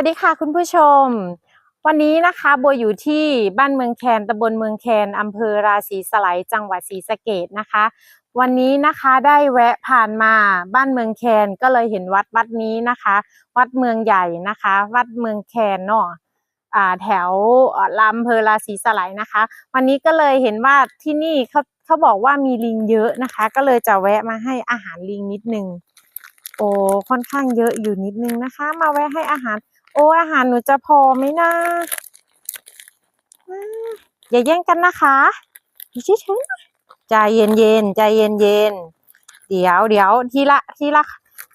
วัสดีค่ะคุณผู้ชม วันนี้นะคะโบอยู่ที่บ้านเมืองแคนตำบลเมืองแคนอำเภอราศีสไลยจังหวัดศรีสะเกดนะคะ วันนี้นะคะได้แวะผ่านมาบ้านเมืองแคนก็เลยเห็นวัดวัดนี้นะคะ วัดเมืองใหญ่นะคะ วัดเมืองแคนเนาะอ่าแถวลำเภอราศีสไลยนะคะ วันนี้ก็เลยเห็นว่าที่นี่เขาเขาบอกว่ามีลิงเยอะนะคะ ก็เลยจะแวะมาให้อาหารลิงนิดนึงโอ้ค่อนข้างเยอะอยู่นิดนึงนะคะ มาแวะให้อาหาร อ้อาหารหนูจะพอไหมนะอย่าแย่งกันนะคะอยู่เฉยๆใจเย็นๆใจเย็นๆเดี๋ยวเดี๋ยวทีละทีละ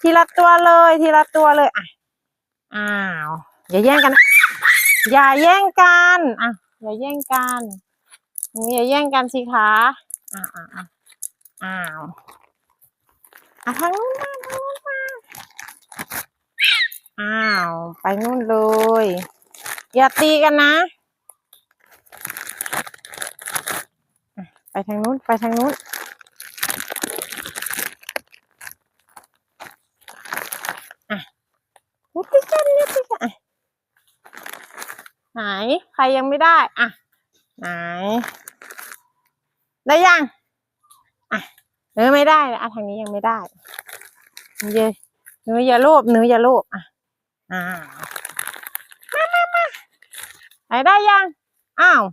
ทีละตัวเลยทีละตัวเลยอะอ้าวอย่าแย่งกัน อย่าแย่งกันอะอย่าแย่งกันอย่าแย่งกันสิคะอ่าอ่าวอ้าวอะทางนู้นมาทางนู้นมา อ้าว ไปนู่นเลย อย่าตีกันนะ ไปทางนู้น ไปทางนู้น อะอย่าตีกันอย่ตีกันอะไหน ใครยังไม่ได้ อะ ไหน ได้ยัง อะเนื้อไม่ได้นะอะทางนี้ยังไม่ได้เนื้อเนื้ออย่าโลภเนื้ออย่าโลภอะ อ่ามามามาไหนได้ยัง อ้าว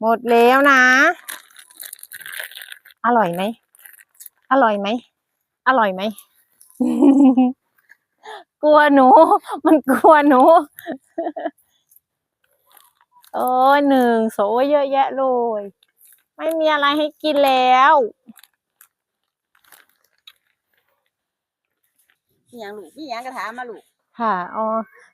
หมดแล้วนะ อร่อยไหม อร่อยไหม อร่อยไหม กลัวหนู มันกลัวหนู โอ้ยหนึ่งโสเยอะแยะเลย ไม่มีอะไรให้กินแล้วมียังลูกมียังกระถามมาลูก ค่ะ อ๋อ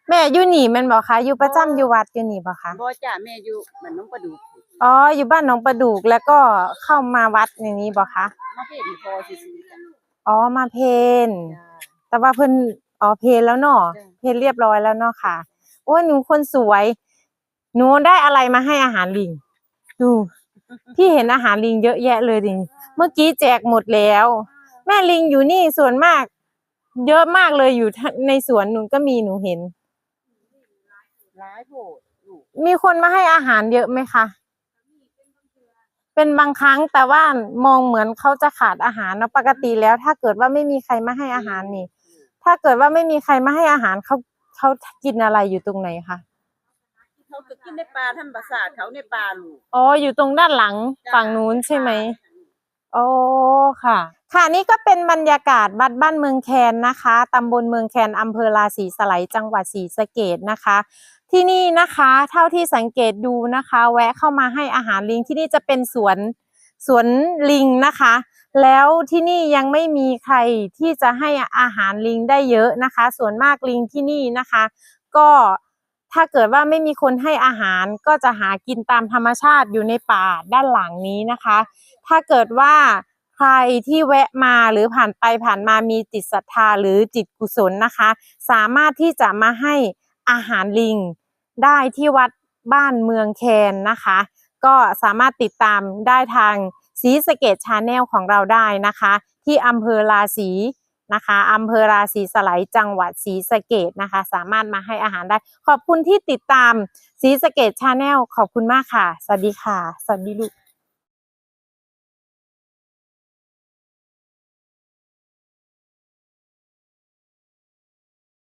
แม่อยู่นี่แม่นบอกคะ อยู่ประจำอยู่วัดอยู่นี่บอกคะ บ่จ้าแม่อยู่บ้านหน้องประดูกอ๋อ อยู่บ้านหนองประดูกแล้วก็เข้ามาวัดอย่างนี้บอกคะ มาเพศนี่พอซื่อๆจ้ะอ๋อ มาเพน จ้า แต่ว่าเพิ่นอ๋อเพนแล้วเนาะจ้ะ เพนเรียบร้อยแล้วเนาะค่ะโอ้ยหนูคนสวย หนูได้อะไรมาให้อาหารลิง ดู พี่เห็นอาหารลิงเยอะแยะเลยดิเมื่อกี้แจกหมดแล้ว แม่ลิงอยู่นี่ส่วนมาก เยอะมากเลยอยู่ทั้งในสวนหนูก็มีหนูเห็นหลายโพดลูกมีคนมาให้อาหารเยอะไหมคะ เป็นบางครั้งแต่ว่ามองเหมือนเขาจะขาดอาหารนะปกติแล้ว ถ้าเกิดว่าไม่มีใครมาให้อาหารนี่ ถ้าเกิดว่าไม่มีใครมาให้อาหารเขาเขากินอะไรอยู่ตรงไหนคะเขาก็กินในป่าธรรมชาติเขาในป่าลูก อ๋ออยู่ตรงด้านหลังจ้ะฝั่งนู้นใช่ไหม โอ้ค่ะ ค่ะนี่ก็เป็นบรรยากาศวัดบ้านเมืองแคนนะคะตำบลเมืองแคนอำเภอราศีสไลยจังหวัดศรีสะเกดนะคะ ที่นี่นะคะเท่าที่สังเกตดูนะคะ แวะเข้ามาให้อาหารลิงที่นี่จะเป็นสวนสวนลิงนะคะ แล้วที่นี่ยังไม่มีใครที่จะให้อาหารลิงได้เยอะนะคะ ส่วนมากลิงที่นี่นะคะ ก็ ถ้าเกิดว่าไม่มีคนให้อาหารก็จะหากินตามธรรมชาติอยู่ในป่าด้านหลังนี้นะคะ ถ้าเกิดว่าใครที่แวะมาหรือผ่านไปผ่านมามีจิตศรัทธาหรือจิตกุศลนะคะ สามารถที่จะมาให้อาหารลิงได้ที่วัดบ้านเมืองแคนนะคะ ก็สามารถติดตามได้ทางศรีสเกดชาแนลของเราได้นะคะ ที่อำเภอราศี นะคะอำเภอราศีสไลยจังหวัดศรีสะเกดนะคะ สามารถมาให้อาหารได้ ขอบคุณที่ติดตามศรีสะเกดชาแนลขอบคุณมากค่ะ สวัสดีค่ะ สวัสดีลูก